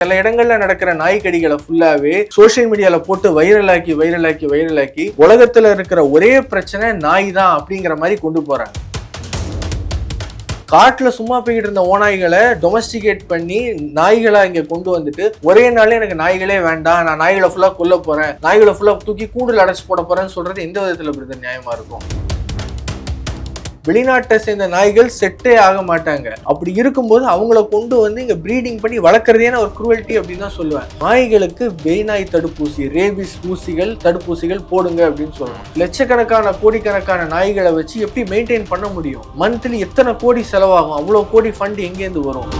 சில இடங்கள்ல நடக்கிற நாய்க்கடிகளை ஃபுல்லாவே சோஷியல் மீடியால போட்டு வைரலாக்கி வைரலாக்கி வைரலாக்கி உலகத்துல இருக்கிற ஒரே பிரச்சனை நாய் தான் அப்படிங்கிற மாதிரி கொண்டு போறாங்க. காட்டில் சும்மா போய்கிட்டு இருந்த ஓநாய்களை டொமஸ்டிகேட் பண்ணி நாய்களை இங்கே கொண்டு வந்துட்டு ஒரே நாளே எனக்கு நாய்களே வேண்டாம் நான் நாய்களை ஃபுல்லாக கொல்ல போறேன் நாய்களை ஃபுல்லாக தூக்கி கூண்டுல அடைச்சி போட போறேன்னு சொல்றது எந்த விதத்தில் நியாயமாக இருக்கும்? வெளிநாட்டை சேர்ந்த நாய்கள் செட்டே ஆக மாட்டாங்க. அப்படி இருக்கும்போது அவங்கள கொண்டு வந்து இங்க ப்ரீடிங் பண்ணி வளர்க்குறதேன ஒரு குருவல்ட்டி அப்படின்னு தான் சொல்லுவேன். நாய்களுக்கு வெய்நாய் தடுப்பூசி ரேபிஸ் ஊசிகள் தடுப்பூசிகள் போடுங்க அப்படின்னு சொல்லணும். லட்சக்கணக்கான கோடிக்கணக்கான நாய்களை வச்சு எப்படி மெயின்டைன் பண்ண முடியும்? மந்த்லி எத்தனை கோடி செலவாகும்? அவ்வளோ கோடி ஃபண்ட் எங்கேருந்து வரும்?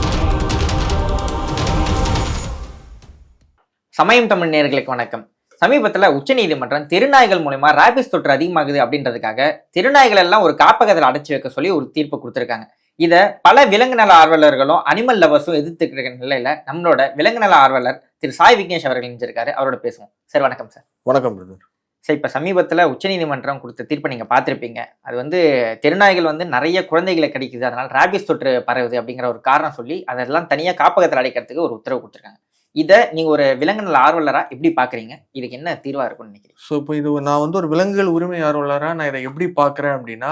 சமயம் தமிழ் நேர்களுக்கு வணக்கம். சமீபத்தில் உச்சநீதிமன்றம் திருநாய்கள் மூலமா ராபிஸ் தொற்று அதிகமாகுது அப்படின்றதுக்காக திருநாய்கள் எல்லாம் ஒரு காப்பகத்தில் அடைச்சி வைக்க சொல்லி ஒரு தீர்ப்பு கொடுத்துருக்காங்க. இதை பல விலங்கு நல ஆர்வலர்களும் அனிமல் லவர்ஸும் எதிர்த்துட்டு இருக்கிற நிலையில நம்மளோட விலங்கு நல ஆர்வலர் திரு சாய் விக்னேஷ் அவர்கள் இணைஞ்சிருக்காரு. அவரோட பேசுவோம். சார் வணக்கம் சார். வணக்கம் பிரதர். சார் இப்போ சமீபத்தில் உச்சநீதிமன்றம் கொடுத்த தீர்ப்பை நீங்கள் பார்த்துருப்பீங்க. அது வந்து திருநாய்கள் வந்து நிறைய குழந்தைகளை கடிக்குது. அதனால ராபிஸ் தொற்று பரவுது அப்படிங்கிற ஒரு காரணம் சொல்லி அதெல்லாம் தனியாக காப்பகத்தில் அடைக்கிறதுக்கு ஒரு உத்தரவு கொடுத்துருக்காங்க. இதை நீங்கள் ஒரு விலங்குகள் ஆர்வலராக எப்படி பார்க்குறீங்க இதுக்கு என்ன தீர்வாக இருக்கும்னு நினைக்கிறீங்க? ஸோ இப்போ இது நான் வந்து ஒரு விலங்குகள் உரிமை ஆர்வலராக நான் இதை எப்படி பார்க்குறேன் அப்படின்னா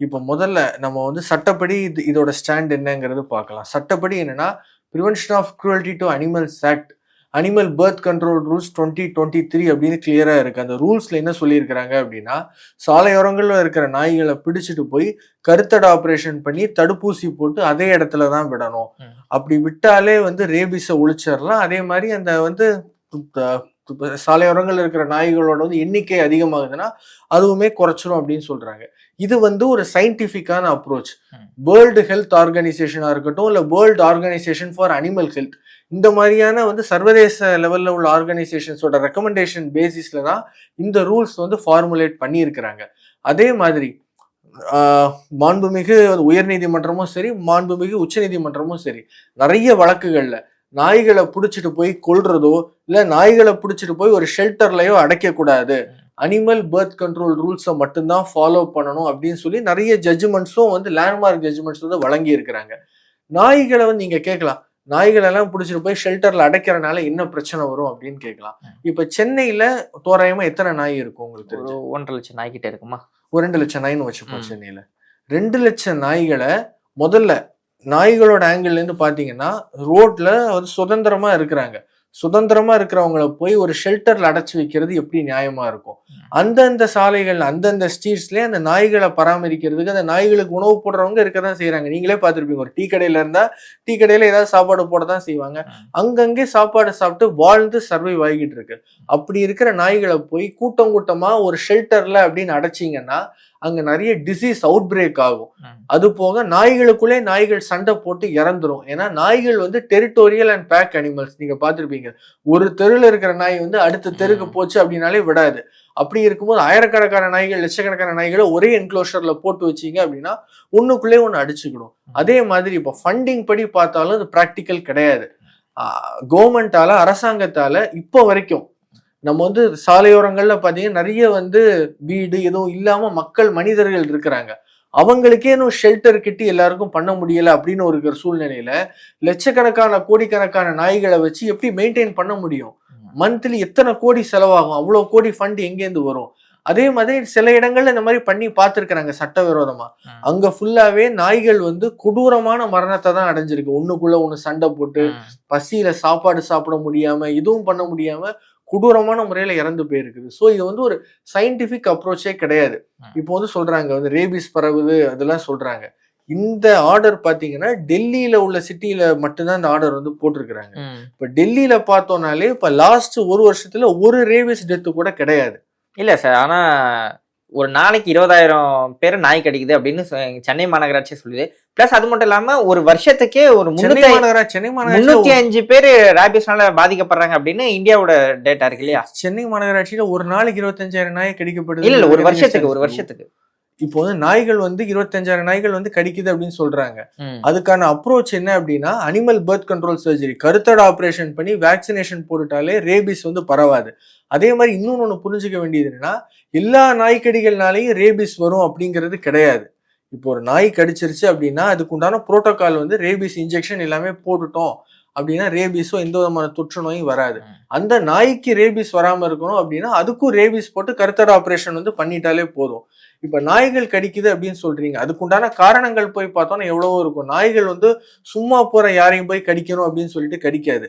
இப்போ முதல்ல நம்ம வந்து சட்டப்படி இது இதோட ஸ்டாண்ட் என்னங்கிறது பார்க்கலாம். சட்டப்படி என்னன்னா prevention of cruelty to animals act animal birth control rules twenty twenty three அப்படின்னு கிளியராக இருக்குது அந்த ரூல்ஸில் என்ன சொல்லியிருக்கிறாங்க அப்படின்னா சாலையோரங்களில் இருக்கிற நாய்களை பிடிச்சிட்டு போய் கருத்தடை ஆப்ரேஷன் பண்ணி தடுப்பூசி போட்டு அதே இடத்துல தான் விடணும். அப்படி விட்டாலே வந்து ரேபிஸை ஒழிச்சிடலாம். அதே மாதிரி அந்த வந்து த- இப்ப சாலையோரங்கள் இருக்கிற நாய்களோட வந்து எண்ணிக்கை அதிகமாகுதுன்னா அதுவுமே குறைச்சிரும் அப்படின்னு சொல்றாங்க. இது வந்து ஒரு சயின்டிஃபிக்கான அப்ரோச். வேர்ல்டு ஹெல்த் ஆர்கனைசேஷனாக இருக்கட்டும் இல்லை world organisation for animal health இந்த மாதிரியான வந்து சர்வதேச லெவலில் உள்ள ஆர்கனைசேஷன்ஸோட ரெக்கமெண்டேஷன் பேசிஸில் தான் இந்த ரூல்ஸ் வந்து ஃபார்முலேட் பண்ணியிருக்கிறாங்க. அதே மாதிரி மாண்புமிகு உயர்நீதிமன்றமும் சரி மாண்புமிகு உச்சநீதிமன்றமும் சரி நிறைய வழக்குகளில் நாய்களை பிடிச்சிட்டு போய் கொள்றதோ இல்லை நாய்களை பிடிச்சிட்டு போய் ஒரு ஷெல்டர்லையோ அடைக்கக்கூடாது. அனிமல் பர்த் கண்ட்ரோல் ரூல்ஸை மட்டும்தான் ஃபாலோ பண்ணணும் அப்படின்னு சொல்லி நிறைய ஜட்ஜ்மெண்ட்ஸும் வந்து லேண்ட்மார்க் ஜட்ஜ்மெண்ட்ஸ் வந்து வழங்கி இருக்கிறாங்க நாய்களை வந்து நீங்கள் கேட்கலாம் நாய்களை எல்லாம் பிடிச்சிட்டு போய் ஷெல்டர்ல அடைக்கிறனால என்ன பிரச்சனை வரும் அப்படின்னு கேட்கலாம். இப்ப சென்னையில தோராயமா எத்தனை நாய் இருக்கும் உங்களுக்கு ஒரு ஒன்றரை லட்சம் நாய்கிட்ட இருக்குமா? ஒரு ரெண்டு லட்சம் நாய்னு வச்சுப்போம். சென்னையில. ரெண்டு லட்சம் நாய்களை முதல்ல நாய்களோட ஆங்கிள் இருந்து பாத்தீங்கன்னா ரோட்ல வந்து சுதந்திரமா இருக்கிறாங்க. சுதந்திரமா இருக்கிறவங்கள போய் ஒரு ஷெல்டர்ல அடைச்சு வைக்கிறது எப்படி நியாயமா இருக்கும். அந்தந்த சாலைகள் அந்தந்த ஸ்ட்ரீட்ஸ்லயே அந்த நாய்களை பராமரிக்கிறதுக்கு அந்த நாய்களுக்கு உணவு போடுறவங்க இருக்க தான் செய்யறாங்க நீங்களே பார்த்திருப்பீங்க ஒரு டீ கடையில இருந்தா டீ கடையில ஏதாவது சாப்பாடு போட தான் செய்வாங்க. அங்கங்கே சாப்பாடு சாப்பிட்டு வாழ்ந்து சர்வைவ் ஆகிட்டு இருக்கு அப்படி இருக்கிற நாய்களை போய் கூட்டம் கூட்டமா ஒரு ஷெல்டர்ல அப்படின்னு அடைச்சிங்கன்னா அங்க நிறைய டிசீஸ் அவுட் பிரேக் ஆகும். அது போக நாய்களுக்குள்ளே நாய்கள் சண்டை போட்டு இறந்துரும். ஏன்னா நாய்கள் வந்து டெரிட்டோரியல் அண்ட் பேக் அனிமல்ஸ் நீங்க பார்த்திருப்பீங்க. ஒரு தெருல இருக்கிற நாய் வந்து அடுத்த தெருக்கு. போச்சு அப்படின்னாலே விடாது. அப்படி இருக்கும்போது ஆயிரக்கணக்கான நாய்கள் லட்சக்கணக்கான நாய்களை ஒரே என்க்ளோஷர்ல போட்டு வச்சீங்க அப்படின்னா ஒண்ணுக்குள்ளே ஒண்ணு அடிச்சுக்கணும் அதே மாதிரி இப்போ ஃபண்டிங் படி பார்த்தாலும் அது ப்ராக்டிக்கல் கிடையாது. கவர்மெண்டால அரசாங்கத்தால இப்போ வரைக்கும் நம்ம வந்து சாலையோரங்கள்ல பாத்தீங்கன்னா நிறைய வந்து வீடு எதுவும் இல்லாம மக்கள் மனிதர்கள் இருக்கிறாங்க. அவங்களுக்கே இன்னும் ஷெல்டர் கிட்டி எல்லாருக்கும் பண்ண முடியல அப்படின்னு ஒரு இருக்கிற சூழ்நிலையில லட்சக்கணக்கான கோடிக்கணக்கான நாய்களை வச்சு எப்படி மெயின்டைன் பண்ண முடியும்? மந்த்லி எத்தனை கோடி செலவாகும்? அவ்வளோ கோடி ஃபண்ட் எங்கேருந்து வரும்? அதே மாதிரி சில இடங்கள்ல இந்த மாதிரி பண்ணி பார்த்துருக்குறாங்க சட்டவிரோதமா. அங்க ஃபுல்லாவே நாய்கள் வந்து கொடூரமான மரணத்தை தான் அடைஞ்சிருக்கு. ஒண்ணுக்குள்ள ஒண்ணு சண்டை போட்டு. பசியில சாப்பாடு சாப்பிட முடியாம இதுவும் பண்ண முடியாம கொடூரமான முறையில இறந்து போயிருக்குது. ஸோ இது வந்து ஒரு சயின்டிபிக் அப்ரோச்சே கிடையாது. இப்போ வந்து சொல்றாங்க வந்து ரேபிஸ் பரவுது அதெல்லாம் சொல்றாங்க. இந்த ஆர்டர் பாத்தீங்கன்னா டெல்லியில உள்ள சிட்டியில மட்டும்தான் இந்த ஆர்டர் வந்து போட்டிருக்கிறாங்க. இப்ப டெல்லியில பார்த்தோம்னாலே இப்ப லாஸ்ட் ஒரு வருஷத்துல ஒரு ரேபிஸ் டெத்து கூட கிடையாது. இல்ல சார் ஆனா ஒரு நாளைக்கு இருபதாயிரம் பேர் நாய் கடிக்குது அப்படின்னு சென்னை மாநகராட்சி சொல்லுது. பிளஸ் அது மட்டும் இல்லாம ஒரு வருஷத்துக்கே ஒரு முன்னூத்தி அஞ்சு பேர் ராபிஸ்னால பாதிக்கப்படுறாங்க அப்படின்னு இந்தியாவோட டேட்டா இருக்கு இல்லையா? சென்னை மாநகராட்சியில ஒரு நாளைக்கு இருபத்தஞ்சாயிரம் நாய் கடிக்கப்படுது. இல்ல ஒரு வருஷத்துக்கு ஒரு வருஷத்துக்கு. இப்போ வந்து நாய்கள் வந்து இருபத்தஞ்சாயிரம் நாய்கள் வந்து கடிக்குது அப்படின்னு சொல்றாங்க. அதுக்கான அப்ரோச் என்ன அப்படின்னா அனிமல் பர்த் கண்ட்ரோல் சர்ஜரி கருத்தடை ஆப்ரேஷன் பண்ணி வேக்சினேஷன் போட்டுட்டாலே ரேபிஸ் வந்து பரவாது. அதே மாதிரி இன்னொன்னு ஒன்று புரிஞ்சுக்க வேண்டியது என்னன்னா எல்லா நாய்க்கடிகள்னாலையும் ரேபிஸ் வரும் அப்படிங்கிறது கிடையாது. இப்போ ஒரு நாய் கடிச்சிருச்சு அப்படின்னா அதுக்கு உண்டான புரோட்டோகால் வந்து ரேபிஸ் இன்ஜெக்ஷன் எல்லாமே போட்டுட்டோம் அப்படின்னா ரேபிஸோ எந்த விதமான தொற்று நோயும் வராது. அந்த நாய்க்கு ரேபிஸ் வராம இருக்கணும் அப்படின்னா அதுக்கும் ரேபிஸ் போட்டு கருத்தடை ஆபரேஷன் வந்து பண்ணிட்டாலே போதும். இப்ப நாய்கள் கடிக்குது அப்படின்னு சொல்றீங்க. அதுக்குண்டான காரணங்கள் போய் பார்த்தோம்னா எவ்வளவோ இருக்கும். நாய்கள் வந்து சும்மா போற யாரையும் போய் கடிக்கணும் அப்படின்னு சொல்லிட்டு கடிக்காது.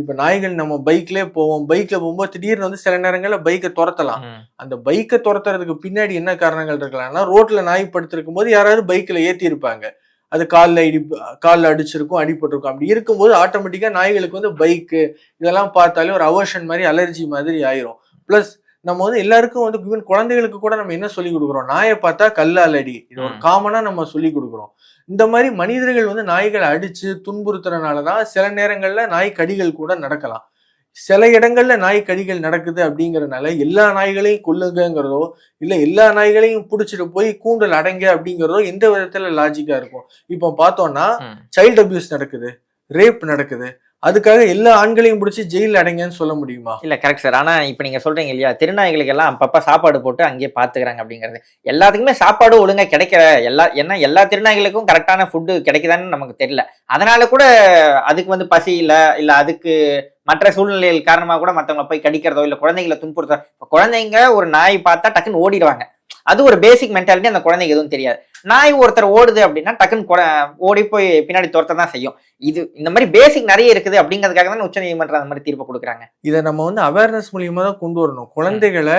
இப்ப நாய்கள் நம்ம பைக்லயே போவோம். பைக்ல போகும்போது திடீர்னு வந்து சில நேரங்கள்ல பைக்கை துரத்தலாம். அந்த பைக்கை துரத்துறதுக்கு பின்னாடி என்ன காரணங்கள் இருக்கலாம்னா ரோட்ல நாய் படுத்திருக்கும் போது யாராவது பைக்ல ஏத்தி இருப்பாங்க அது காலில் இடி காலில் அடிச்சிருக்கும் அடிபட்டிருக்கும் அப்படி இருக்கும்போது ஆட்டோமேட்டிக்கா நாய்களுக்கு வந்து பைக்கு இதெல்லாம் பார்த்தாலே ஒரு அவர்ஷன் மாதிரி அலர்ஜி மாதிரி ஆயிரும். ப்ளஸ் நம்ம வந்து எல்லாருக்கும் வந்து ஈவன் குழந்தைகளுக்கு கூட நம்ம என்ன சொல்லி கொடுக்குறோம்? நாயை பார்த்தா கல்லால் அடி இது ஒரு. காமனா நம்ம சொல்லி கொடுக்குறோம். இந்த மாதிரி மனிதர்கள் வந்து நாய்களை அடிச்சு துன்புறுத்துறதுனால தான் சில நேரங்கள்ல நாய் கடிகள் கூட நடக்கலாம். சில இடங்கள்ல நாய் கடிகள் நடக்குது அப்படிங்கறதுனால எல்லா நாய்களையும் கொல்லுங்கிறதோ இல்ல எல்லா நாய்களையும் புடிச்சிட்டு போய் கூண்டல் அடைங்க அப்படிங்கறதோ எந்த விதத்துல லாஜிக்கா இருக்கும்? இப்போ பார்த்தோம்னா. சைல்டு அபியூஸ் நடக்குது ரேப் நடக்குது. அதுக்காக எல்லா ஆண்களையும் பிடிச்சி ஜெயிலில் அடைங்கன்னு சொல்ல முடியுமா? இல்லை கரெக்ட் சார் ஆனால் இப்போ நீங்கள் சொல்கிறீங்க இல்லையா திருநாய்களுக்கு எல்லாம் சாப்பாடு போட்டு அங்கேயே பார்த்துக்கிறாங்க அப்படிங்கிறது. எல்லாத்துக்குமே சாப்பாடு ஒழுங்காக கிடைக்கிற எல்லா ஏன்னா எல்லா திருநாய்களுக்கும் கரெக்டான ஃபுட்டு கிடைக்குதான்னு நமக்கு தெரியல. அதனால கூட அதுக்கு வந்து பசி இல்லை இல்லை அதுக்கு மற்ற சூழ்நிலைகள் காரணமாக கூட மற்றவங்க போய் கடிக்கிறதோ இல்லை குழந்தைங்களை துன்புறுத்தோ இப்போ குழந்தைங்க ஒரு நாய் பார்த்தா டக்குன்னு ஓடிடுவாங்க. அது ஒரு பேசிக் மென்டாலிட்டி அந்த குழந்தைக்கு எதுவும் தெரியாது. நாய் ஒருத்தர் ஓடுது அப்படின்னா டக்குன்னு ஓடி போய் பின்னாடி துரத்த தான் செய்யும். இது இந்த மாதிரி பேசிக் நிறைய இருக்குது அப்படிங்கிறதுக்காக தான் உச்ச நீதிமன்றம் அந்த மாதிரி தீர்ப்பு கொடுக்குறாங்க. இதை நம்ம வந்து அவேர்னஸ் மூலியமா தான் கொண்டு வரணும். குழந்தைகளை.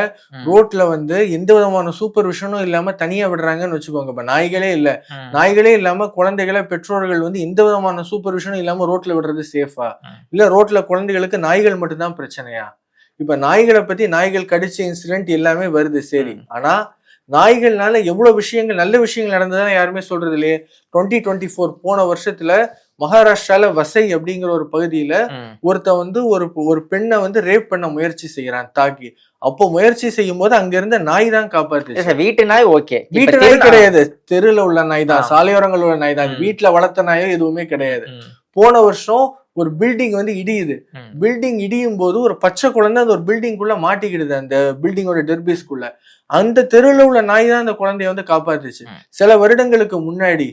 ரோட்ல வந்து எந்த விதமான சூப்பர்விஷனும் இல்லாம தனியா விடுறாங்கன்னு வச்சுக்கோங்க. இப்ப நாய்களே இல்ல. நாய்களே இல்லாம குழந்தைகளை பெற்றோர்கள் வந்து எந்த விதமான சூப்பர்விஷனும் இல்லாம ரோட்ல விடுறது சேஃபா. இல்ல ரோட்ல குழந்தைகளுக்கு நாய்கள் மட்டும்தான் பிரச்சனையா? இப்ப நாய்களை பத்தி நாய்கள் கடிச்ச இன்சிடென்ட் எல்லாமே வருது சரி. ஆனா நாய்கள்னால எவ்வளவு விஷயங்கள் நல்ல விஷயங்கள் நடந்ததுன்னு யாருமே சொல்றது இல்லையே டுவெண்ட்டி டுவெண்ட்டி ஃபோர் போன வருஷத்துல மகாராஷ்டிரால வசை அப்படிங்கிற ஒரு பகுதியில ம். ஒருத்தன் வந்து ஒரு ஒரு பெண்ணை வந்து ரேப் பண்ண முயற்சி செய்யறான் தாக்கி. அப்போ முயற்சி செய்யும் போது அங்க இருந்த நாய் தான் சார், வீட்டு நாய் ஓகே. வீட்டு நாய் கிடையாது. தெருல உள்ள நாய் தான். சாலையோரங்கள் உள்ள நாய் தான். வீட்டுல வளர்த்த நாயோ எதுவுமே கிடையாது. போன வருஷம் ஒரு பில்டிங் வந்து இடியுது. பில்டிங் இடியும் போது ஒரு பச்சை குழந்தை அந்த ஒரு பில்டிங்குள்ள மாட்டிக்கிடுது அந்த பில்டிங்கோட டெர்பிஸ்குள்ள அந்த தெருவில் உள்ள நாய் தான் அந்த குழந்தைய வந்து காப்பாத்துச்சு. சில வருடங்களுக்கு முன்னாடி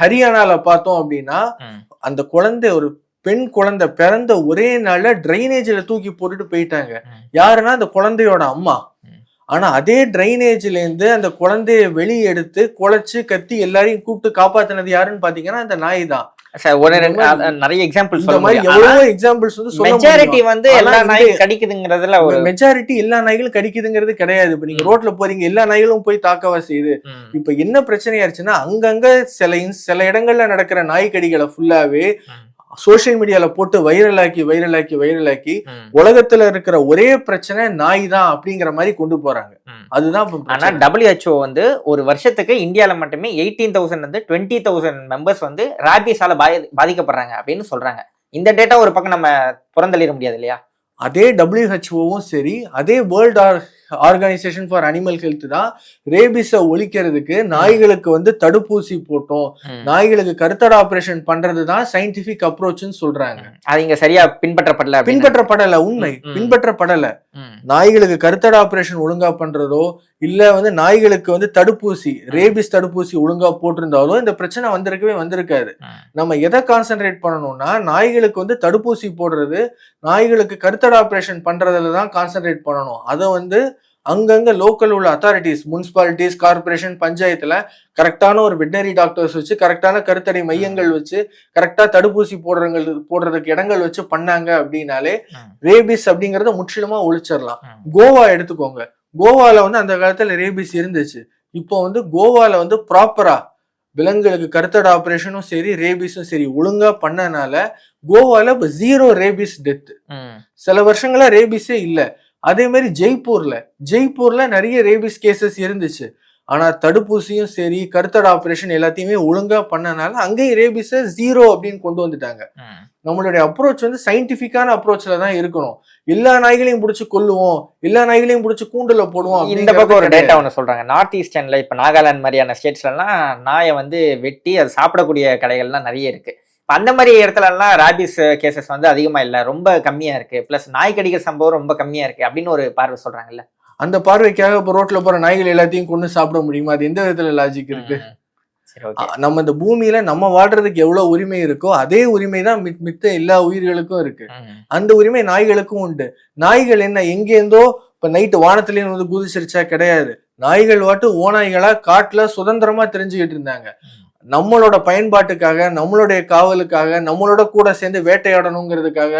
ஹரியானால பார்த்தோம் அப்படின்னா அந்த குழந்தை ஒரு பெண் குழந்தை பிறந்த ஒரே நாள்ல டிரைனேஜ்ல தூக்கி போட்டுட்டு போயிட்டாங்க. யாருன்னா அந்த குழந்தையோட அம்மா. ஆனா அதே டிரைனேஜ்ல இருந்து அந்த குழந்தைய வெளியே எடுத்து குலைச்சு கத்தி எல்லாரையும் கூப்பிட்டு காப்பாத்தினது யாருன்னு பாத்தீங்கன்னா அந்த நாய் தான் ரெண்டு நிறைய எக்ஸாம்பிள் சொல்ல மாதிரி எவ்வளவோ எக்ஸாம்பிள்ஸ் வந்து மெஜாரிட்டி வந்து எல்லா நாயும் கடிக்குதுங்கிறதுல ஒரு மெஜாரிட்டி எல்லா நாய்களும் கடிக்குதுங்கிறது கிடையாது. இப்ப நீங்க. ரோட்ல போறீங்க எல்லா நாய்களும் போய் தாக்கவா செய்யுது இப்ப என்ன பிரச்சனையாயிருச்சுன்னா அங்கங்க சில சில இடங்கள்ல நடக்கிற நாய்க்கடிகளை ஃபுல்லாவே ம். சோஷியல் மீடியால போட்டு வைரலாக்கி வைரலாக்கி வைரலாக்கி உலகத்துல இருக்கிற ஒரே பிரச்சனை நாய் தான் அப்படிங்கிற மாதிரி கொண்டு போறாங்க. அதுதான் ஆனா. WHO வந்து ஒரு வருஷத்துக்கு இந்தியால மட்டுமே எயிட்டீன் தௌசண்ட் வந்து டுவெண்ட்டி தௌசண்ட் மெம்பர்ஸ் வந்து ராபிஸால பாதி பாதிக்கப்படுறாங்க அப்படின்னு சொல்றாங்க இந்த டேட்டா ஒரு பக்கம் நம்ம புறந்தள்ளிட முடியாது இல்லையா அதே டபிள்யூஹெச்ஓவும் சரி அதே world organisation for animal health தான் ரேபிஸை ஒழிக்கிறதுக்கு நாய்களுக்கு வந்து தடுப்பூசி போட்டோம். நாய்களுக்கு கருத்தட ஆபரேஷன் பண்றது தான் சயின்டிபிக் அப்ரோச்னு சொல்றாங்க. அது இங்க சரியா பின்பற்றப்படல. பின்பற்றப்படல உண்மை. பின்பற்றப்படல. நாய்களுக்கு கருத்தட ஆபரேஷன் ஒழுங்கா பண்றதோ இல்ல வந்து நாய்களுக்கு வந்து தடுப்பூசி ரேபிஸ் தடுப்பூசி ஒழுங்கா போட்டிருந்தாலோ இந்த பிரச்சனை வந்திருக்கவே வந்திருக்காது. நம்ம எதை கான்சென்ட்ரேட் பண்ணணும்னா நாய்களுக்கு வந்து தடுப்பூசி போடுறது நாய்களுக்கு கருத்தட ஆபரேஷன் பண்றதுல தான் கான்சென்ட்ரேட் பண்ணணும். அதை வந்து அங்கங்க லோக்கல் உள்ள அத்தாரிட்டிஸ் முனிசிபாலிட்டிஸ் கார்பரேஷன் பஞ்சாயத்துல கரெக்டான ஒரு வெட்டினரி டாக்டர்ஸ் வச்சு கரெக்டான கருத்தடை மையங்கள் வச்சு கரெக்டா தடுப்பூசி போடுறவங்க போடுறதுக்கு இடங்கள் வச்சு பண்ணாங்க அப்படின்னாலே. ரேபிஸ் அப்படிங்கறத முற்றிலுமா ஒழிச்சிடலாம். கோவா எடுத்துக்கோங்க. கோவால வந்து அந்த காலத்துல ரேபிஸ் இருந்துச்சு. இப்போ வந்து கோவால வந்து ப்ராப்பரா விலங்குகளுக்கு கருத்தட ஆபரேஷனும் சரி ரேபிஸும் சரி ஒழுங்கா பண்ணனால கோவால இப்போ ஜீரோ ரேபிஸ் டெத் சில வருஷங்களா ரேபிஸே இல்ல. அதே மாதிரி ஜெய்ப்பூர்ல ஜெய்ப்பூர்ல நிறைய ரேபிஸ் கேசஸ் இருந்துச்சு. ஆனா தடுப்பூசியும் சரி கருத்தட ஆபரேஷன் எல்லாத்தையுமே ஒழுங்கா பண்ணனால அங்கேயும் ரேபிஸை ஜீரோ அப்படின்னு கொண்டு வந்துட்டாங்க. நம்மளுடைய அப்ரோச் வந்து சயின்டிபிக்கான அப்ரோச்ல தான் இருக்கணும். எல்லா நாய்களையும் பிடிச்சி கொல்லுவோம் எல்லா நாய்களையும் பிடிச்சி கூண்டுல போடுவோம் இந்த பக்கம் ஒரு. டேட்டா ஒன்று சொல்றாங்க. நார்த் ஈஸ்டர்ன்ல இப்ப நாகாலாந்து மாதிரியான ஸ்டேட்ஸ்லாம் நாயை வந்து வெட்டி அது சாப்பிடக்கூடிய கடைகள்லாம் நிறைய இருக்கு. அந்த மாதிரி இடத்துல எல்லாம் ராபிஸ் கேசஸ் வந்து அதிகமா இல்ல. ரொம்ப கம்மியா இருக்கு. பிளஸ் நாய் கடிக்கிற சம்பவம் ரொம்ப கம்மியா இருக்கு அப்படின்னு ஒரு பார்வை சொல்றாங்கல்ல. அந்த பார்வைக்காக இப்ப ரோட்ல போற நாய்கள் எல்லாத்தையும் கொண்டு சாப்பிட முடியுமா? அது எந்த விதத்துல லாஜிக் இருக்கு? ம். சரி ஓகே அ- நம்ம இந்த பூமியில நம்ம வாழ்றதுக்கு எவ்வளவு உரிமை இருக்கோ அதே உரிமை தான் மித்- மித்த எல்லா உயிர்களுக்கும் இருக்கு. அந்த உரிமை நாய்களுக்கும் உண்டு. நாய்கள் என்ன எங்கேருந்தோ இப்ப நைட்டு வானத்திலேயே வந்து குதிச்சிருச்சா கிடையாது. நாய்கள் வாட்டு ஓநாய்களா காட்டுல சுதந்திரமா தெரிஞ்சுக்கிட்டு இருந்தாங்க. நம்மளோட பயன்பாட்டுக்காக நம்மளுடைய காவலுக்காக நம்மளோட கூட சேர்ந்து வேட்டையாடணுங்கிறதுக்காக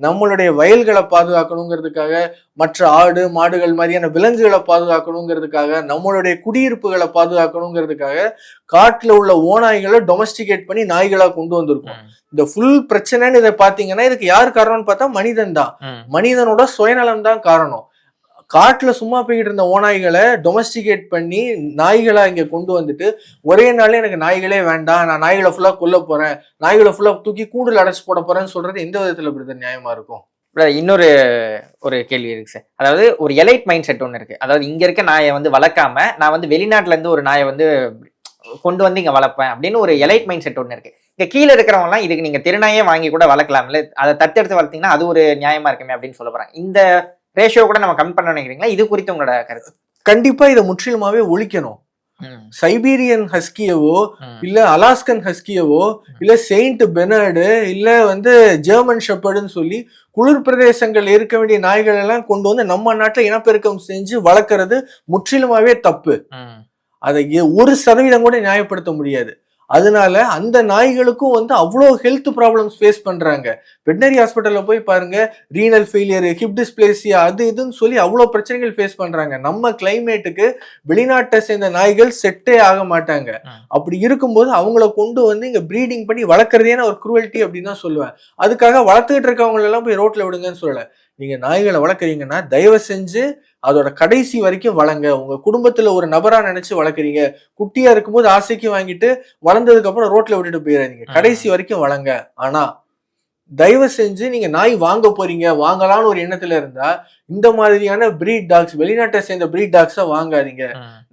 நம்மளுடைய வயல்களை பாதுகாக்கணுங்கிறதுக்காக மற்ற ஆடு மாடுகள் மாதிரியான விலங்குகளை பாதுகாக்கணுங்கிறதுக்காக நம்மளுடைய குடியிருப்புகளை பாதுகாக்கணுங்கிறதுக்காக காட்டுல உள்ள ஓநாய்களை டொமஸ்டிகேட் பண்ணி நாய்களா கொண்டு வந்திருக்கோம். இந்த ஃபுல் பிரச்சனைன்னு இதை பாத்தீங்கன்னா இதுக்கு யார் காரணம்னு பார்த்தா மனிதன் தான். மனிதனோட சுயநலம் தான் காரணம். காட்டில் சும்மா போய்கிட்டு இருந்த ஓநாய்களை டொமஸ்டிகேட் பண்ணி நாய்களை இங்கே கொண்டு வந்துட்டு ஒரே நாளே எனக்கு நாய்களே வேண்டாம் நான் நாய்களை ஃபுல்லாக கொல்ல போகிறேன் நாய்களை ஃபுல்லாக தூக்கி கூடுதல் அடைச்சி போட போகிறேன்னு சொல்கிறது எந்த விதத்தில் பிரதர் நியாயமாக இருக்கும்? இன்னொரு ஒரு கேள்வி இருக்கு சார் அதாவது ஒரு எலைட் மைண்ட் செட் ஒன்று இருக்கு. அதாவது இங்க இருக்க நாயை வந்து வளர்க்காம நான் வந்து வெளிநாட்டுல இருந்து ஒரு நாயை வந்து கொண்டு வந்து இங்க வளர்ப்பேன் அப்படின்னு ஒரு எலைட் மைண்ட் செட் ஒன்று இருக்கு. இங்க கீழே இருக்கிறவங்களாம் இதுக்கு நீங்க திருநாயே வாங்கி கூட வளர்க்கலாம்ல. அதை தத்தெடுத்து வளர்த்தீங்கன்னா அது ஒரு நியாயமா இருக்குமே அப்படின்னு சொல்ல போறாங்க. இந்த ரேஷியோ கூட நம்ம கம்மி பண்ண நினைக்கிறீங்களா? இது குறித்து உங்களோட கருத்து. கண்டிப்பா இதை முற்றிலுமாவே ஒழிக்கணும். சைபீரியன் ஹஸ்கியவோ இல்ல அலாஸ்கன் ஹஸ்கியவோ இல்ல செயின்ட் பெனர்டு இல்ல வந்து ஜெர்மன் ஷெப்பர்டுன்னு சொல்லி குளிர் பிரதேசங்கள் இருக்க வேண்டிய நாய்கள் எல்லாம் கொண்டு வந்து நம்ம நாட்டுல இனப்பெருக்கம் செஞ்சு வளர்க்கறது முற்றிலுமாவே தப்பு. அதை ஒரு சதவீதம் கூட நியாயப்படுத்த முடியாது. அதனால அந்த நாய்களுக்கும் வந்து அவ்வளோ ஹெல்த் ப்ராப்ளம்ஸ் ஃபேஸ் பண்றாங்க. வெட்டினரி ஹாஸ்பிட்டல்ல போய் பாருங்க ரீனல் ஃபெயிலியர் ஹிப் டிஸ்பிளேசியா அது இதுன்னு சொல்லி அவ்வளோ பிரச்சனைகள் ஃபேஸ் பண்றாங்க. நம்ம கிளைமேட்டுக்கு வெளிநாட்டை சேர்ந்த நாய்கள் செட்டே ஆக மாட்டாங்க. அப்படி இருக்கும்போது அவங்கள கொண்டு வந்து இங்க ப்ரீடிங் பண்ணி வளர்க்குறதே நான் ஒரு குருவல்ட்டி அப்படின்னு தான் சொல்லுவேன். அதுக்காக வளர்த்துக்கிட்டு இருக்கவங்க எல்லாம் போய் ரோட்ல விடுங்கன்னு சொல்லல. நீங்க நாய்களை வளர்க்குறீங்கன்னா தயவு செஞ்சு அதோட கடைசி வரைக்கும் வளங்க. உங்க குடும்பத்துல ஒரு நபரா நினைச்சு வளர்க்குறீங்க. குட்டியா இருக்கும்போது ஆசைக்கு வாங்கிட்டு வளர்ந்ததுக்கு அப்புறம் ரோட்ல விட்டுட்டு போயிடாதீங்க. கடைசி வரைக்கும் வளங்க. ஆனா தயவு செஞ்சு நீங்க நாய் வாங்க போறீங்க வாங்கலாம்னு ஒரு எண்ணத்துல இருந்தா இந்த மாதிரியான பிரீட் டாக்ஸ் வெளிநாட்டை சேர்ந்த பிரீட் டாக்ஸை வாங்காதீங்க.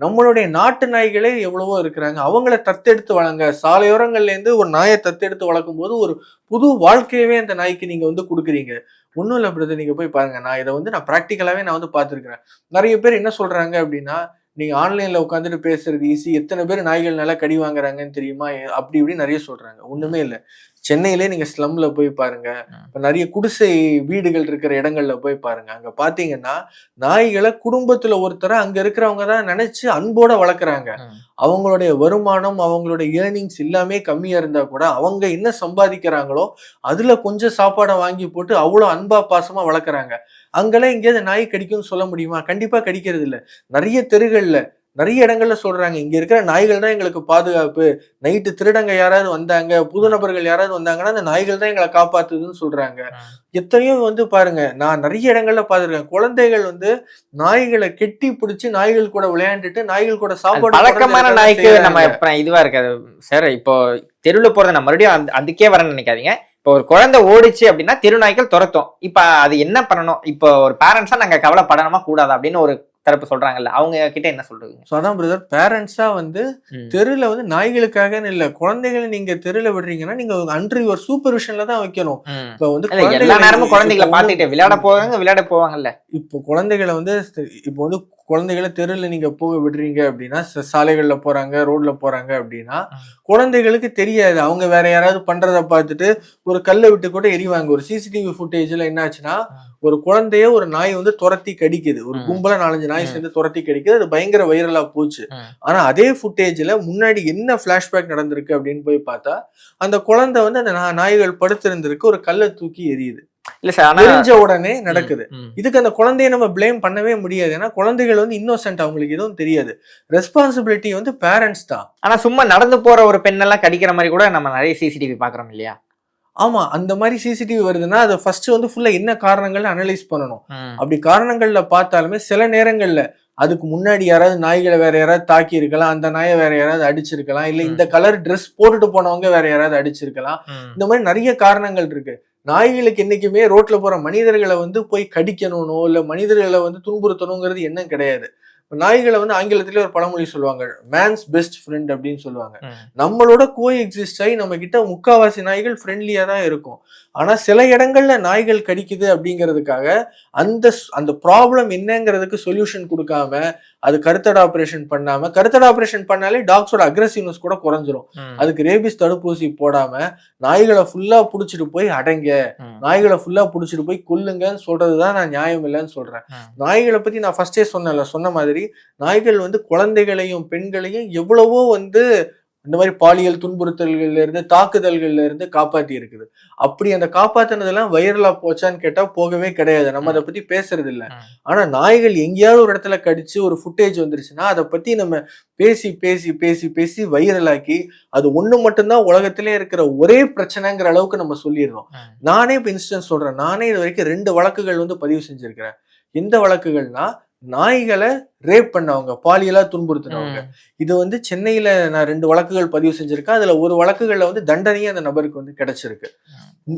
நம்மளுடைய நாட்டு நாய்களே எவ்வளவோ இருக்கிறாங்க. அவங்கள தத்தெடுத்து வளங்க. சாலையோரங்கள்ல இருந்து ஒரு நாயை தத்தெடுத்து வளர்க்கும் போது ஒரு புது வாழ்க்கையவே அந்த நாய்க்கு நீங்க வந்து கொடுக்குறீங்க. ஒன்றும் இல்லை பிரதர் நீங்கள் போய் பாருங்க. நான் இதை வந்து நான் ப்ராக்டிக்கலாகவே நான் வந்து பார்த்துருக்குறேன். நிறைய பேர் என்ன சொல்றாங்க அப்படின்னா நீங்க ஆன்லைன்ல உட்காந்துட்டு பேசுறது ஈஸி எத்தனை பேர் நாய்கள் நல்லா கடி வாங்குறாங்கன்னு தெரியுமா? அப்படி இப்படி நிறைய சொல்றாங்க. ஒண்ணுமே இல்லை. சென்னையிலே நீங்க ஸ்லம்ல போய் பாருங்க. நிறைய குடிசை வீடுகள் இருக்கிற இடங்கள்ல போய் பாருங்க. அங்க பாத்தீங்கன்னா நாய்களை குடும்பத்துல ஒருத்தரை அங்க இருக்கிறவங்க தான் நினைச்சு அன்போட வளர்க்குறாங்க. அவங்களுடைய வருமானம் அவங்களுடைய ஏர்னிங்ஸ் எல்லாமே கம்மியா இருந்தா கூட அவங்க என்ன சம்பாதிக்கிறாங்களோ அதுல கொஞ்சம் சாப்பாடை வாங்கி போட்டு அவ்வளவு அன்பா பாசமா வளர்க்குறாங்க. அங்கெல்லாம் எங்கேயாவது நாய் கடிக்கும்னு சொல்ல முடியுமா? கண்டிப்பா கடிக்கிறது இல்ல நிறைய தெருகள்ல நிறைய இடங்கள்ல சொல்றாங்க. இங்க இருக்கிற நாய்கள் தான் எங்களுக்கு பாதுகாப்பு. நைட்டு திருடங்க யாராவது வந்தாங்க புது நபர்கள் யாராவது வந்தாங்கன்னா அந்த நாய்கள் தான் எங்களை காப்பாத்துதுன்னு சொல்றாங்க. எத்தனையோ வந்து பாருங்க நான் நிறைய இடங்கள்ல பார்த்திருக்கேன் குழந்தைகள் வந்து நாய்களை கெட்டி பிடிச்சி நாய்கள் கூட விளையாண்டுட்டு நாய்கள் கூட சாப்பாடு பழக்கமான போடுறது நாய்க்கு. நம்ம இதுவா இருக்காது. சார் இப்போ தெருவில் போறத நம்ம மறுபடியும் அந்த- அதுக்கே வரேன்னு நினைக்காதீங்க. இப்போ ஒரு குழந்தை ஓடிச்சு அப்படின்னா தெரு நாய்கள் துரத்தும். இப்ப அது என்ன பண்ணணும்? இப்போ ஒரு பேரண்ட்ஸா நாங்க கவலைப்படணுமா? கூடாதா? அப்படின்னு ஒரு தரப்பு சொல்றாங்கல்ல அவங்க கிட்ட என்ன சொல்றீங்க ஸோ அதான் பிரதர் பேரண்ட்ஸா வந்து. தெருல வந்து நாய்களுக்காகன்னு இல்ல குழந்தைகளை நீங்க தெருல விடுறீங்கன்னா நீங்க அன்று ஒரு சூப்பர்விஷன்ல தான் வைக்கணும். இப்ப வந்து எல்லா நேரமும் குழந்தைகளை பாத்துக்கிட்டு விளையாட போவாங்க விளையாட போவாங்கல்ல இப்போ குழந்தைகளை வந்து இப்போ வந்து குழந்தைகளை தெருல நீங்க போக விடுறீங்க அப்படின்னா சாலைகள்ல போறாங்க ரோட்ல போறாங்க அப்படின்னா. குழந்தைகளுக்கு தெரியாது அவங்க வேற யாராவது பண்றத பார்த்துட்டு ஒரு கல்லை விட்டு கூட எரிவாங்க ஒரு சிசிடிவி ஃபுட்டேஜ்ல என்ன ஆச்சுன்னா. ஒரு குழந்தைய ஒரு நாய் வந்து துரத்தி கடிக்குது. ஒரு. கும்பல நாலஞ்சு நாய். சேர்ந்து துரத்தி கடிக்குது. அது பயங்கர வைரலா போச்சு. ஆனா அதே ஃபுட்டேஜ்ல முன்னாடி என்ன பிளாஷ்பேக் நடந்திருக்கு அப்படின்னு போய் பார்த்தா அந்த குழந்தை வந்து அந்த நாய்கள் படுத்திருந்திருக்கு ஒரு கல்லை தூக்கி எரியுது இல்ல சார் ஆனா எரிஞ்ச உடனே நடக்குது. இதுக்கு அந்த குழந்தைய நம்ம ப்ளேம் பண்ணவே முடியாது. ஏன்னா குழந்தைகள் வந்து இன்னோசென்ட் அவங்களுக்கு எதுவும் தெரியாது. ரெஸ்பான்சிபிலிட்டி வந்து பேரண்ட்ஸ் தான். ஆனா சும்மா நடந்து போற ஒரு பெண்ணெல்லாம் கடிக்கிற மாதிரி கூட நம்ம நிறைய சிசிடிவி பாக்குறோம் இல்லையா? ஆமா அந்த மாதிரி சிசிடிவி வருதுன்னா அதை ஃபர்ஸ்ட் வந்து ஃபுல்லா என்ன காரணங்கள் அனலைஸ் பண்ணணும். அப்படி காரணங்கள்ல பார்த்தாலுமே சில நேரங்கள்ல அதுக்கு முன்னாடி யாராவது நாய்களை வேற யாராவது தாக்கி இருக்கலாம் அந்த நாயை வேற யாராவது அடிச்சிருக்கலாம் இல்ல இந்த கலர் Dress போட்டுட்டு போனவங்க வேற யாராவது அடிச்சிருக்கலாம். இந்த மாதிரி நிறைய காரணங்கள் இருக்கு. நாய்களுக்கு என்னைக்குமே ரோட்ல போற மனிதர்களை வந்து போய் கடிக்கணும்னோ இல்ல மனிதர்களை வந்து துன்புறுத்தணுங்கிறது எண்ணம் கிடையாது. நாய்களை வந்து ஆங்கிலத்திலே ஒரு பழமொழி சொல்லுவாங்க. மேன்ஸ் பெஸ்ட் ஃப்ரெண்ட் அப்படின்னு சொல்லுவாங்க. நம்மளோட கோ எக்ஸிஸ்ட் ஆகி நம்ம கிட்ட முக்காவாசி நாய்கள் ஃப்ரெண்ட்லியா தான் இருக்கும். ஆனா சில இடங்கள்ல நாய்கள் கடிக்குது அப்படிங்கிறதுக்காக அந்த அந்த ப்ராப்ளம் என்னங்கிறதுக்கு சொல்யூஷன் கொடுக்காம அது கருத்தடை ஆபரேஷன் பண்ணாம கருத்தடை ஆபரேஷன் பண்ணாலே டாக்ஸோட அக்ரஸிவ்னஸ் கூட குறைஞ்சிரும். அதுக்கு ரேபிஸ் தடுப்பூசி போடாம நாய்களை ஃபுல்லா புடிச்சிட்டு போய் அடைங்க நாய்களை ஃபுல்லா புடிச்சிட்டு போய் கொல்லுங்கன்னு சொல்றதுதான் நான் நியாயம் இல்லைன்னு சொல்றேன். நாய்களை பத்தி நான் ஃபர்ஸ்டே சொன்னேன்ல சொன்ன மாதிரி நாய்கள் வந்து குழந்தைகளையும் பெண்களையும் எவ்வளவோ வந்து இந்த மாதிரி பாலியல் துன்புறுத்தல்கள்ல இருந்து தாக்குதல்கள்ல இருந்து காப்பாத்தி இருக்குது அப்படி அந்த காப்பாத்தினதெல்லாம் வைரலா போச்சான்னு கேட்டா போகவே கிடையாது. நம்ம அதை பத்தி பேசுறது இல்ல ம். ஆனா நாய்கள் எங்கேயாவது ஒரு இடத்துல கடிச்சு ஒரு ஃபுட்டேஜ் வந்துருச்சுன்னா அதை பத்தி நம்ம பேசி பேசி பேசி பேசி வைரலாக்கி அது ஒண்ணு மட்டும்தான் உலகத்திலே இருக்கிற ஒரே பிரச்சனைங்கிற அளவுக்கு நம்ம சொல்லிடுறோம். நானே இப்போ இன்ஸ்டன்ஸ் சொல்றேன். நானே இது வரைக்கும் ரெண்டு வழக்குகள் வந்து பதிவு செஞ்சிருக்கிறேன். எந்த வழக்குகள்னா நாய்களை ரேப் பண்ணவங்க பாலியலா துன்புறுத்தினவங்க. இது வந்து சென்னையில நான் ரெண்டு வழக்குகள் பதிவு செஞ்சிருக்கேன். அதுல ஒரு வழக்குகள்ல வந்து தண்டனையே அந்த நபருக்கு வந்து கிடைச்சிருக்கு.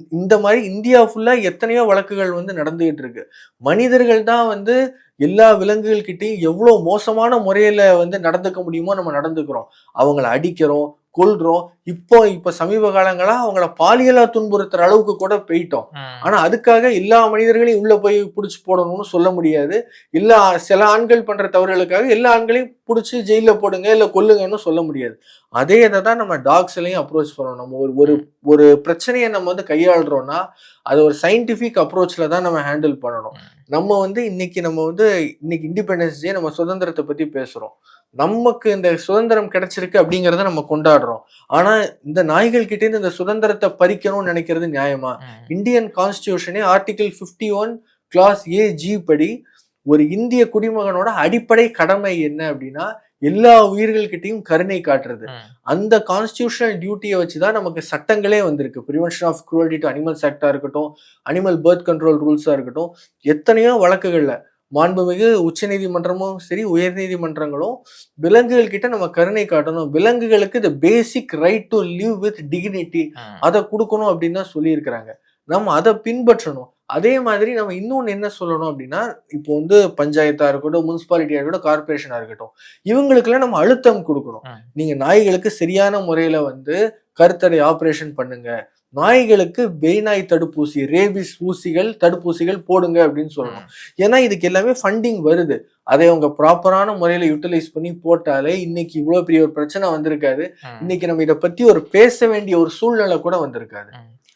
இந்த- மாதிரி இந்தியா ஃபுல்லா எத்தனையோ வழக்குகள் வந்து நடந்துகிட்டு இருக்கு. மனிதர்கள் தான் வந்து எல்லா விலங்குகள் கிட்டயும் எவ்வளவு மோசமான முறையில வந்து நடந்துக்க முடியுமோ நம்ம நடந்துக்கிறோம். அவங்கள அடிக்கிறோம் கொல்றோம். இப்போ இப்ப சமீப காலங்களா அவங்கள பாலியலா துன்புறுத்துற அளவுக்கு கூட போயிட்டோம். ஆனா அதுக்காக எல்லா மனிதர்களையும் உள்ள போய் புடிச்சு போடணும்னு சொல்ல முடியாது. எல்லா சில ஆண்கள் பண்ற தவறுகளுக்காக எல்லா ஆண்களையும் புடிச்சு ஜெயில போடுங்க இல்ல கொல்லுங்கன்னு சொல்ல முடியாது. அதே இதை தான் நம்ம டாக்ஸ்லையும் அப்ரோச் பண்ணணும். நம்ம ஒரு ஒரு ஒரு பிரச்சனையை நம்ம வந்து கையாளுறோம்னா அது ஒரு சயின்டிஃபிக் அப்ரோச்ல தான் நம்ம ஹேண்டில் பண்ணணும். நம்ம வந்து இன்னைக்கு நம்ம வந்து இன்னைக்கு இண்டிபெண்டன்ஸ் டே நம்ம சுதந்திரத்தை பத்தி பேசுறோம். நமக்கு இந்த சுதந்திரம் கிடைச்சிருக்கு அப்படிங்கறத நம்ம கொண்டாடுறோம் ஆனா இந்த நாய்கள் கிட்ட இருந்து இந்த சுதந்திரத்தை பறிக்கணும்னு நினைக்கிறது நியாயமா. Indian கான்ஸ்டியூஷனே article 51 one class A G படி ஒரு இந்திய குடிமகனோட அடிப்படை கடமை என்ன அப்படின்னா எல்லா உயிர்கள்கிட்டயும் கருணை காட்டுறது. அந்த கான்ஸ்டியூஷனல் டியூட்டியை வச்சுதான் நமக்கு சட்டங்களே வந்திருக்கு prevention of cruelty to animals ஆக்டா இருக்கட்டும் அனிமல் பர்த் கண்ட்ரோல் ரூல்ஸா இருக்கட்டும் எத்தனையோ வழக்குகள்ல மாண்புமிகு உச்சநீதிமன்றமும் சரி உயர்நீதிமன்றங்களும் விலங்குகள் கிட்ட நம்ம கருணை காட்டணும். விலங்குகளுக்கு இந்த basic right to live with dignity. அதை கொடுக்கணும் அப்படின்னு தான் சொல்லியிருக்கிறாங்க. நம்ம அதை பின்பற்றணும். அதே மாதிரி நம்ம இன்னொன்னு என்ன சொல்லணும் அப்படின்னா இப்போ வந்து பஞ்சாயத்தா இருக்கட்டும் முனிசிபாலிட்டியா இருக்கட்டும் கார்பரேஷனா இருக்கட்டும் இவங்களுக்கெல்லாம் நம்ம அழுத்தம் கொடுக்கணும். ம். நீங்க நாய்களுக்கு சரியான முறையில வந்து கருத்தடை ஆபரேஷன் பண்ணுங்க. நாய்களுக்கு வெய்நாய் தடுப்பூசி ரேபிஸ் ஊசிகள் தடுப்பூசிகள் போடுங்க அப்படின்னு சொல்லணும். ஏன்னா இதுக்கு எல்லாமே ஃபண்டிங் வருது. அதை அவங்க ப்ராப்பரான முறையில யூட்டிலைஸ் பண்ணி போட்டாலே இன்னைக்கு இவ்வளவு பெரிய ஒரு பிரச்சனை வந்திருக்காது. இன்னைக்கு நம்ம இதை பத்தி ஒரு பேச வேண்டிய ஒரு சூழ்நிலை கூட வந்திருக்காது.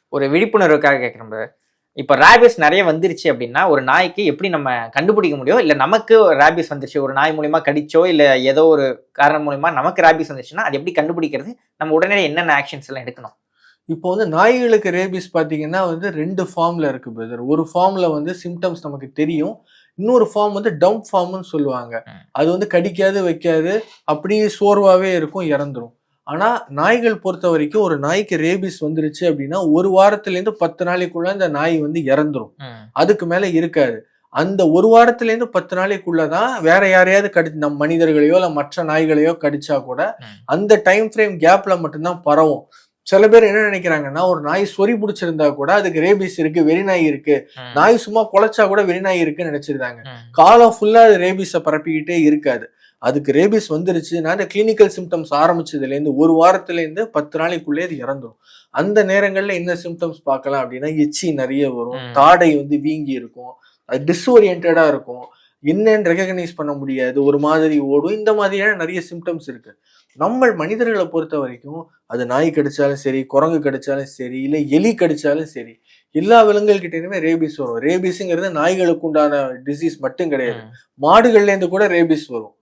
ஒரு விழிப்புணர்வுக்காக brother. இப்ப ரேபிஸ் நிறைய வந்துருச்சு அப்படின்னா ஒரு நாய்க்கு எப்படி நம்ம கண்டுபிடிக்க முடியும்? இல்ல நமக்கு ரேபிஸ் வந்துருச்சு ஒரு நாய் மூலியமா கடிச்சோ இல்ல ஏதோ ஒரு காரணம் மூலியமா நமக்கு ரேபிஸ் வந்துச்சுன்னா அது எப்படி கண்டுபிடிக்கிறது? நம்ம உடனே என்னென்ன ஆக்ஷன்ஸ் எல்லாம் எடுக்கணும்? இப்போ வந்து நாய்களுக்கு ரேபிஸ் பார்த்தீங்கன்னா வந்து ரெண்டு ஃபார்ம்ல இருக்கு பிரதர் ஒரு ஃபார்ம்ல வந்து சிம்டம்ஸ் நமக்கு தெரியும். இன்னொரு ஃபார்ம் வந்து டம்ப் ஃபார்ம்னு சொல்லுவாங்க. அது வந்து கடிக்காது வைக்காது அப்படியே சோர்வாவே இருக்கும் இறந்துரும். ஆனா நாய்கள் பொறுத்த வரைக்கும் ஒரு நாய்க்கு ரேபிஸ் வந்துருச்சு அப்படின்னா ஒரு வாரத்துல இருந்து பத்து நாளைக்குள்ள அந்த நாய் வந்து இறந்துரும். அதுக்கு மேல இருக்காது. அந்த ஒரு வாரத்துல இருந்து பத்து நாளைக்குள்ளதான் வேற யாரையாவது கடி நம் மனிதர்களையோ இல்ல மற்ற நாய்களையோ கடிச்சா கூட. அந்த டைம் ஃப்ரேம் கேப்ல மட்டும்தான் பரவும். சில பேர் என்ன நினைக்கிறாங்கன்னா ஒரு நாய் சொறி பிடிச்சிருந்தா கூட அதுக்கு ரேபிஸ் இருக்கு வெறி நாய் இருக்கு. நாய் சும்மா குலைச்சா கூட வெறி நாய் இருக்குன்னு நினைச்சிருந்தாங்க. காலம் ஃபுல்லா அது ரேபிஸை பரப்பிக்கிட்டே இருக்காது. அதுக்கு ரேபிஸ் வந்துருச்சுன்னா அந்த கிளினிக்கல் சிம்டம்ஸ் ஆரம்பிச்சதுல இருந்து ஒரு வாரத்துல இருந்து பத்து நாளைக்குள்ளே அது இறந்துரும். அந்த நேரங்கள்ல என்ன சிம்டம்ஸ் பார்க்கலாம் அப்படின்னா எச்சி நிறைய வரும். தாடை வந்து வீங்கி இருக்கும் அது டிஸ்ஓரியன்டா இருக்கும். என்னன்னு ரெகக்னைஸ் பண்ண முடியாது. ஒரு மாதிரி ஓடும். இந்த மாதிரியான நிறைய சிம்டம்ஸ் இருக்கு. நம்ம மனிதர்களை பொறுத்த வரைக்கும் அது நாய் கடிச்சாலும் சரி குரங்கு கடிச்சாலும் சரி இல்லை எலி கடிச்சாலும் சரி எல்லா விலங்குகள்கிட்டயுமே ரேபிஸ் வரும். ரேபிஸ்ங்கிறது நாய்களுக்கு உண்டான டிசீஸ் மட்டும் கிடையாது. மாடுகள்ல இருந்து கூட ரேபிஸ் வரும்.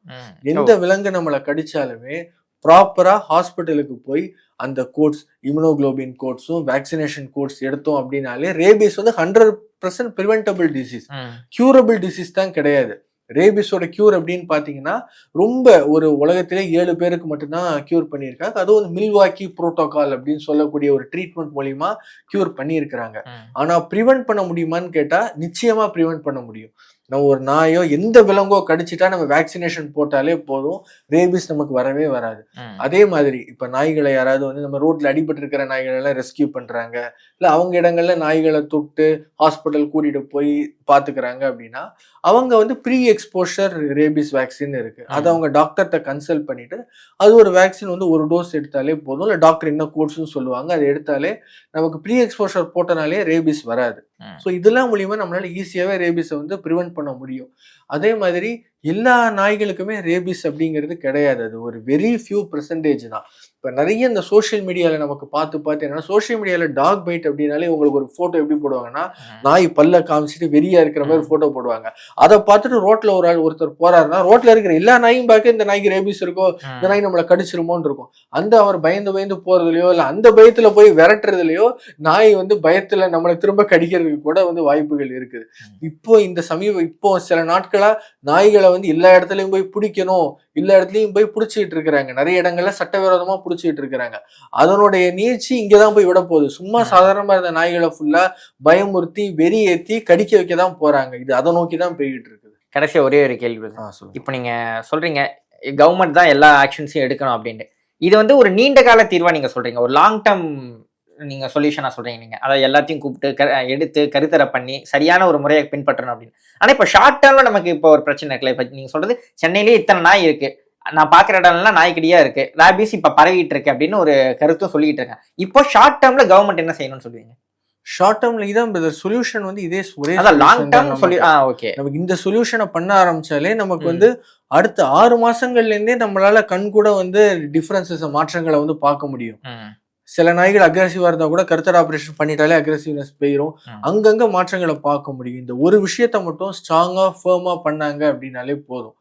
எந்த விலங்கு நம்மளை கடிச்சாலுமே ப்ராப்பரா ஹாஸ்பிட்டலுக்கு போய் அந்த கோட்ஸ் இம்யூனோகுளோபின் கோட்ஸும் வேக்சினேஷன் கோட்ஸ் எடுத்தோம் அப்படின்னாலே ரேபிஸ் வந்து hundred percent preventable disease curable disease தான் கிடையாது. ரேபிஸோட கியூர் அப்படின்னு பார்த்தீங்கன்னா ரொம்ப ஒரு உலகத்திலே ஏழு பேருக்கு மட்டும்தான் கியூர் பண்ணியிருக்காங்க. அதுவும் வந்து மில்வாக்கி புரோட்டோகால் அப்படின்னு சொல்லக்கூடிய ஒரு ட்ரீட்மெண்ட் மூலியமா கியூர் பண்ணியிருக்கிறாங்க. ஆனா ப்ரிவென்ட் பண்ண முடியுமான்னு கேட்டா நிச்சயமா ப்ரிவென்ட் பண்ண முடியும். நம்ம ஒரு நாயோ எந்த விலங்கோ கடிச்சிட்டா நம்ம வேக்சினேஷன் போட்டாலே போதும் ரேபிஸ் நமக்கு வரவே வராது. அதே மாதிரி இப்ப நாய்களை யாராவது வந்து நம்ம ரோட்ல அடிபட்டு இருக்கிற நாய்களை எல்லாம் ரெஸ்கியூ பண்றாங்க இல்ல அவங்க இடங்கள்ல நாய்களை தொட்டு ஹாஸ்பிட்டல் கூட்டிட்டு போய் பாத்துக்கிறாங்க அப்படின்னா அவங்க வந்து ப்ரீ எக்ஸ்போஷர் ரேபிஸ் வேக்சின் இருக்கு அதை. அவங்க டாக்டர்கிட்ட கன்சல்ட் பண்ணிட்டு அது ஒரு வேக்சின் வந்து ஒரு டோஸ் எடுத்தாலே போதும் இல்ல டாக்டர் என்ன கோர்ஸ்னு சொல்லுவாங்க அதை எடுத்தாலே நமக்கு ப்ரீ எக்ஸ்போஷர் போட்டனாலே ரேபிஸ் வராது. ஸோ இதெல்லாம் மூலியமா நம்மளால ஈஸியாவே ரேபிஸை வந்து ப்ரிவென்ட் பண்ண முடியும். அதே மாதிரி எல்லா நாய்களுக்குமே ரேபிஸ் அப்படிங்கிறது கிடையாது. அது ஒரு வெரி ஃபியூ பர்சன்டேஜ் தான். இப்போ நிறைய இந்த சோஷியல் மீடியாவில் நமக்கு பார்த்து பார்த்து என்னன்னா சோஷியல் மீடியாவில் டாக் பைட் அப்படின்னாலே உங்களுக்கு ஒரு ஃபோட்டோ எப்படி போடுவாங்கன்னா. நாய் பல்ல காமிச்சிட்டு வெறியா இருக்கிற மாதிரி. ஃபோட்டோ போடுவாங்க அதை பார்த்துட்டு ரோட்ல ஒரு ஆள் ஒருத்தர் போறாருன்னா ரோட்ல இருக்கிற எல்லா நாயும் பார்க்க இந்த நாய்க்கு ரேபிஸ் இருக்கோ இந்த. நாய் நம்மளை கடிச்சிருமோன்னு இருக்கும் அந்த அவர் பயந்து பயந்து போறதுலயோ இல்ல அந்த பயத்துல போய் விரட்டுறதுலயோ நாய் வந்து பயத்துல நம்மளை திரும்ப கடிக்கிறதுக்கு கூட வந்து வாய்ப்புகள் இருக்குது. இப்போ இந்த சமீப இப்போ சில நாட்களா நாய்களை வந்து எல்லா இடத்துலயும் போய் பிடிக்கணும் எல்லா இடத்துலயும் போய் பிடிச்சிட்டு இருக்கிறாங்க நிறைய இடங்கள்ல சட்டவிரோதமா பிடிச்சிட்டு இருக்கிறாங்க. அதனுடைய நீட்சி இங்கதான் போய் விட போகுது. சும்மா ம். சாதாரணமா இருந்த நாய்களை ஃபுல்லா பயமுறுத்தி வெறி ஏத்தி கடிக்க வைக்க தான் போறாங்க. இது அதை நோக்கி தான் போய்கிட்டு இருக்குது. கடைசியா ஒரே ஒரு கேள்வி. இப்போ நீங்க சொல்றீங்க கவர்மெண்ட் தான் எல்லா ஆக்ஷன்ஸையும் எடுக்கணும் அப்படின்ட்டு. இது வந்து ஒரு நீண்ட கால தீர்வா நீங்க சொல்றீங்க. ஒரு லாங் டேர்ம் நீங்க சொல்யூஷனா சொல்றீங்க நீங்க. அதை எல்லாத்தையும் கூப்பிட்டு க- எடுத்து கருத்தரை பண்ணி சரியான ஒரு முறையை பின்பற்றணும் அப்படின்னு. ஆனா இப்போ ஷார்ட் டேர்ம்ல நமக்கு இப்போ ஒரு பிரச்சனை இருக்குல்ல. இப்போ நீங்க சொல்றது சென்னையிலேயே இத்தனை நாய் இருக்கு. நான் பாக்குற இடம்லாம் நாய்க்கடியா இருக்கு. ராபிஸ் இப்ப பரவிட்டு இருக்கு அப்படின்னு ஒரு கருத்தும் சொல்லிட்டு இருக்கேன். இப்போ ஷார்ட் டேர்ம்ல கவர்மெண்ட் என்ன செய்யணும்னு சொல்லுவீங்க? ஷார்ட் டேர்ம்ல இதான் பிரதர் சொல்யூஷன் வந்து இதே ஒரே லாங் டேர்ம் சொல்லி ஓகே நமக்கு இந்த சொல்யூஷனை பண்ண ஆரம்பிச்சாலே நமக்கு. வந்து அடுத்த ஆறு மாசங்கள்ல இருந்தே நம்மளால கண் கூட வந்து டிஃபரன்சஸ் மாற்றங்களை வந்து பார்க்க முடியும். சில நாய்கள் அக்ரெசிவா இருந்தா கூட கருத்தர் ஆபரேஷன் பண்ணிட்டாலே அக்ரெசிவ்னஸ் போயிரும். ம். அங்கங்க மாற்றங்களை பார்க்க முடியும். இந்த ஒரு விஷயத்த மட்டும் ஸ்ட்ராங்கா ஃபேமா பண்ணாங்க அப்படின்னாலே போதும்.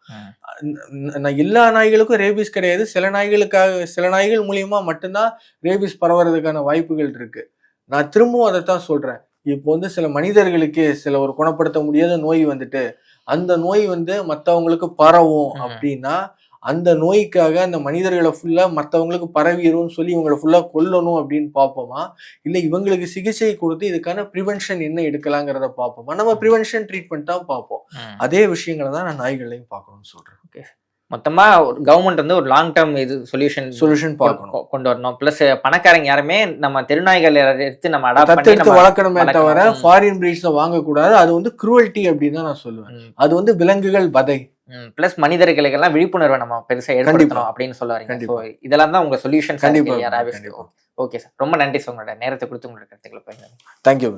எல்லா நாய்களுக்கும் ரேபிஸ் கிடையாது. சில நாய்களுக்காக சில நாய்கள் மூலியமா மட்டும்தான் ரேபிஸ் பரவறதுக்கான வாய்ப்புகள் இருக்கு. நான் திரும்பவும் அதைத்தான் சொல்றேன். இப்போ வந்து சில மனிதர்களுக்கு சில ஒரு குணப்படுத்த முடியாத நோய் வந்துட்டு அந்த நோய் வந்து மத்தவங்களுக்கு பரவும். அப்படின்னா அந்த நோய்க்காக அந்த மனிதர்களை ஃபுல்லா மத்தவங்களுக்கு பரவிடும்னு சொல்லி இவங்களை ஃபுல்லா கொல்லணும் அப்படின்னு பார்ப்போமா? இல்ல இவங்களுக்கு சிகிச்சை கொடுத்து இதுக்கான ப்ரிவென்ஷன் என்ன எடுக்கலாங்கிறத பார்ப்போமா? நம்ம ப்ரிவென்ஷன் ட்ரீட்மெண்ட் தான் பார்ப்போம். அதே விஷயங்களை தான் நான் நாய்களையும் பார்க்கணும்னு சொல்றேன். மொத்தமா கவர்மெண்ட் வந்து ஒரு லாங் டேர்ம் இது சொல்யூஷன் சொல்யூஷன் பார்க்கணும். கொண்டு வரணும். பிளஸ் பணக்காரங்க யாருமே நம்ம தெருநாய்கள் எடுத்து நம்ம அடாப்ட் நம்ம வளர்க்கணுமே. தவிர. ஃபாரின் பிரீட்ஸை வாங்கக்கூடாது. அது வந்து குரூவல்ட்டி அப்படின்னு தான் நான் சொல்லுவேன். அது வந்து விலங்குகள் வதை. பிளஸ் மனிதர்களுக்கெல்லாம் விழிப்புணர்வை நம்ம பெருசா ஏற்படுத்தணும் அப்படின்னு சொல்ல வரீங்க. இதெல்லாம் தான் உங்க சொல்யூஷன் ஓகே சார் ரொம்ப நன்றி சார் உங்களோட நேரத்தை கொடுத்து உங்களோட கருத்துக்களை பகிர்ந்து தேங்க்யூ